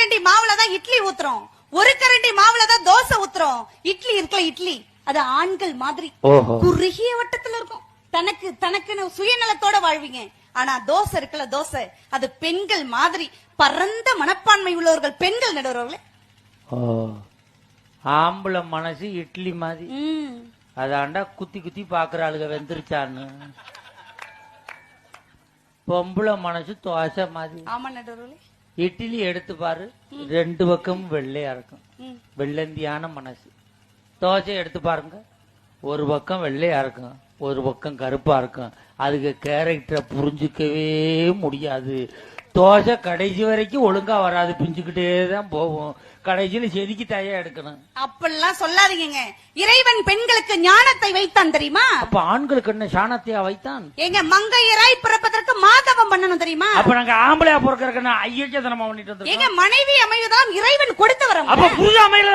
கரண்டி மாவுல தான் இட்லி ஊத்துறோம். ஒரு கரண்டி மாவுல தான் தோசை ஊத்துறோம். இட்லி இருக்குல்ல இட்லி. அது ஆண்கள் மாதிரி. குறுகிய வட்டத்துல இருக்கும். தனக்கு தனக்குன்னு சுயநலத்தோட வாழ்வீங்க. ஆனா தோசை இருக்குல்ல தோசை. அது பெண்கள் மாதிரி பரந்த மனப்பான்மை உள்ளவர்கள் பெண்கள் நடுவர்களே. ஆம்பளை மனசு இட்லி மாதிரி. ம். அதாண்டா குத்தி குத்தி பாக்குற ஆளுக வெந்துருச்சான்னு. பொம்பளை மனசு தோசை மாதிரி. ஆமா நடுவர்களே. இட்லி எடுத்து பாரு. ரெண்டு பக்கமும் வெள்ளையா இருக்கும். வெள்ளந்தியான மனசு. தோசை எடுத்து பாருங்க. ஒரு பக்கம் வெள்ளையா இருக்கும். ஒரு பக்கம் கருப்பா இருக்கும். அதுக்கு கேரக்டரை புரிஞ்சுக்கவே முடியாது. தோசை கடைசி வரைக்கும் ஒழுங்கா வராது. பிஞ்சுக்கிட்டே தான் போகும். கடைசியில செதுக்கி தயா எடுக்கணும். அப்படிலாம் சொல்லாதீங்க இறைவன் பெண்களுக்கு ஞானத்தை வைத்தான் தெரியுமா? அப்ப ஆண்களுக்கு என்ன சாணத்தையா வைத்தான்? எங்க மங்கையராய் பிறப்பதற்கு மாதவம் பண்ணணும் தெரியுமா? அப்ப நாங்க ஆம்பளையா பொறுக்கிறதுக்கு ஐயச்சதனமா பண்ணிட்டு எங்க வந்திருக்கோம் மனைவி அமைவுதான் இறைவன் கொடுத்த வரம் அப்ப புரித அமையில